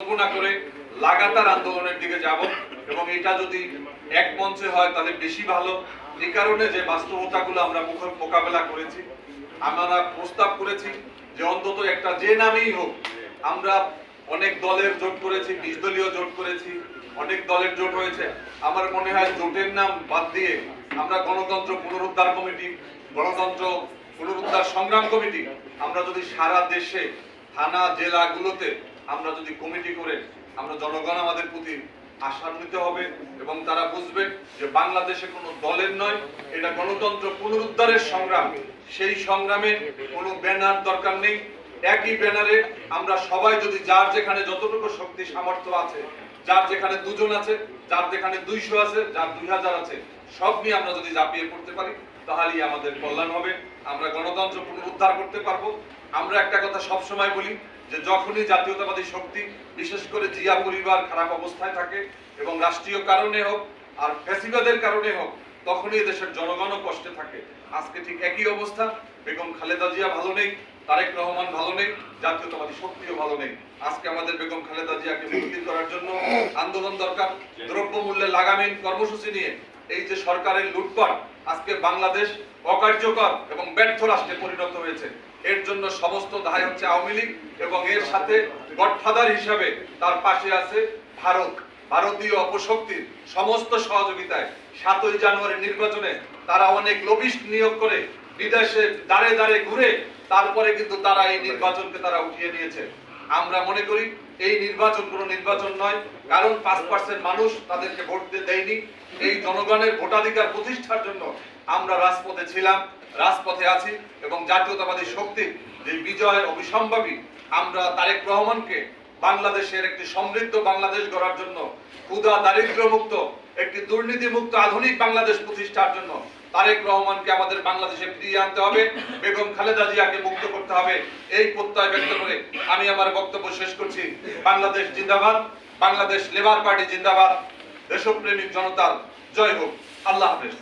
কল্পনা করে লাগাতার আন্দোলনের দিকে যাব এবং এটা যদি এক মঞ্চে হয় তাহলে বেশি ভালো। এই কারণে যে বাস্তবতাগুলো আমরা মুখ- মোকাবেলা করেছি, আমরা প্রস্তাব করেছি যে অন্তত একটা যে নামেই হোক, আমরা অনেক দলের জোট করেছি, বিশ দলীয় জোট করেছি, অনেক দলের জোট হয়েছে আমার মনে হয় জোটের নাম বাদ দিয়ে আমরা গণতন্ত্র পুনরুদ্ধার কমিটি, গণতন্ত্র পুনরুদ্ধার সংগ্রাম কমিটি, আমরা যদি সারা দেশে, থানা, জেলাগুলোতে আমরা যদি কমিটি করে আমরা জনগণ আমাদের প্রতি আশান্বিত হবে এবং তারা বুঝবে যে বাংলাদেশে কোনো দলের নয়, এটা গণতন্ত্র পুনরুদ্ধারের সংগ্রাম। সেই সংগ্রামে কোনো ব্যানার দরকার নেই। একই ব্যানারে আমরা সবাই যদি যার যেখানে যতটুকু শক্তি, সামর্থ্য আছে, যার যেখানে দুজন আছে, যার যেখানে দুইশো আছে, যার দুই হাজার আছে, সব নিয়ে আমরা যদি ঝাঁপিয়ে পড়তে পারি, তাহলেই আমাদের কল্যাণ হবে। আমরা গণতন্ত্র পুনরুদ্ধার করতে পারব। আমরা একটা কথা সব সময় বলি যে যখনই জাতীয়তাবাদী শক্তি, বিশেষ করে জিয়া পরিবার খারাপ অবস্থায় থাকে এবং রাষ্ট্রীয় কারণে হোক আর ফ্যাসিবাদের কারণে হোক, তখনই দেশের জনগণও কষ্টে থাকে। আজকে ঠিক একই অবস্থা। বেগম খালেদা জিয়া ভালো নেই, তারেক রহমান ভালো নেই, জাতীয়তাবাদী শক্তিও ভালো নেই। আজকে আমাদের বেগম খালেদা জিয়াকে মুক্তি করার জন্য আন্দোলন দরকার দ্রব্য মূল্যে লাগামহীন কর্মসূচি নিয়ে। এই যে সরকারের লুটপাট আজকে বাংলাদেশ অকার্যকর এবং ব্যর্থ রাষ্ট্রে পরিণত হয়েছে। এর জন্য সমস্ত দায় হচ্ছে আওয়ামী লীগ এবং এর সাথে গডফাদার হিসাবে তার পাশে আছে ভারত। ভারতীয় অপশক্তির সমস্ত সহযোগিতায় সাতই জানুয়ারি নির্বাচনে তারা অনেক লবিস্ট নিয়োগ করে বিদেশে দাঁড়ে দাঁড়ে ঘুরে তারপরে কিন্তু তারা এই নির্বাচনকে তারা উঠিয়ে নিয়েছে। আমরা মনে করি এই নির্বাচন কোনো নির্বাচন নয়, কারণ পাঁচ পার্সেন্ট মানুষ তাদেরকে ভোট দেয়নি। এই জনগণের ভোটাধিকার প্রতিষ্ঠার জন্য আমরা রাজপথে ছিলাম, রাজপথে আছি এবং জাতীয়তাবাদী শক্তির যে বিজয় অবিসম্ভাবী, আমরা তারেক রহমানকে বাংলাদেশের একটি সমৃদ্ধ বাংলাদেশ গড়ার জন্য ক্ষুদা দারিদ্র মুক্ত একটি দুর্নীতি মুক্ত আধুনিক বাংলাদেশ প্রতিষ্ঠার জন্য তারেক রহমানকে আমাদের বাংলাদেশে ফিরিয়ে আনতে হবে, বেগম খালেদা জিয়াকে মুক্ত করতে হবে। এই প্রত্যয় ব্যক্ত করে আমি আমার বক্তব্য শেষ করছি। বাংলাদেশ জিন্দাবাদ, বাংলাদেশ লেবার পার্টি জিন্দাবাদ। দেশপ্রেমিক জনতার জয় হোক। আল্লাহ হাফেজ।